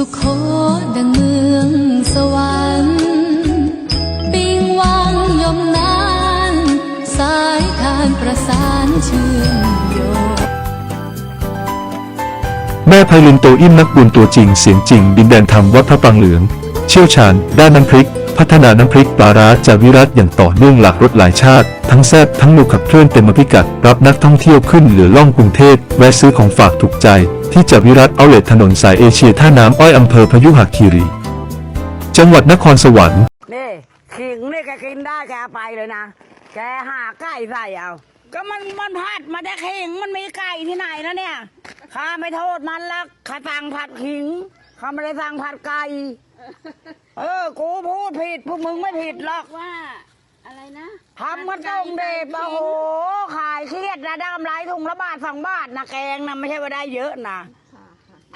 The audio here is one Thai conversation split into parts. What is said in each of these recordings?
สุขโขดังเมืองสวรรค์ปิงวังยมนานสายทานประสานเชื่อมโยงแม่ไพลินโตอิ่มนักบุญตัวจริงเสียงจริง ดินแดนธรรมวัดพระปรางเหลือง เชี่ยวชาญ ด้านน้ำพริก พัฒนาน้ำพริกปลาร้าจากวิรัตอย่างต่อเนื่องหลากรสหลายชาติ ทั้งแซ่บทั้งนูขับเคลื่อนเต็มพิกัด รับนักท่องเที่ยวขึ้นเหลือล่องกรุงเทพแวะซื้อของฝากถูกใจ ที่จากวิรัตเอาเลทถนนสายเอเชียท่าน้ำอ้อยอำเภอพยุหคีรี จังหวัดนครสวรรค์นี่ขิงนี่แกกินได้แกไปเลยนะ แกหาไก่ใส่เอา ก็มันมันผัดมาได้ขิงมันมีไก่ที่ไหนแล้วเนี่ยข้าไม่โทษมันล้วข้าสั่งผัดขิงข้าไม่ได้สั่งผัดไก่เออกู ดผิดพวกมึงไม่ผิดหรอกว่าอะไรนะทำมันต้องเด็ดโอ้โหขายเครียดนะได้กำไรถุงละบาทสองบาทนะแกงนะไม่ใช่ว่าได้เยอะนะ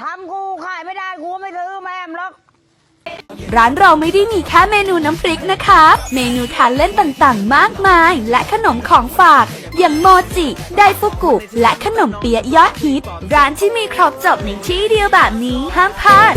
ทำกูขายไม่ได้กูไม่ซื้อแม่มหรอกร้านเราไม่ได้มีแค่เมนูน้ำพริกนะคะ เมนูทานเล่นต่างๆ มากมาย และขนมของฝาก อย่างโมจิ ไดฟุกุ และขนมเปี๊ยะยอดฮิต ร้านที่มีครบจบในที่เดียวแบบนี้ห้ามพลาด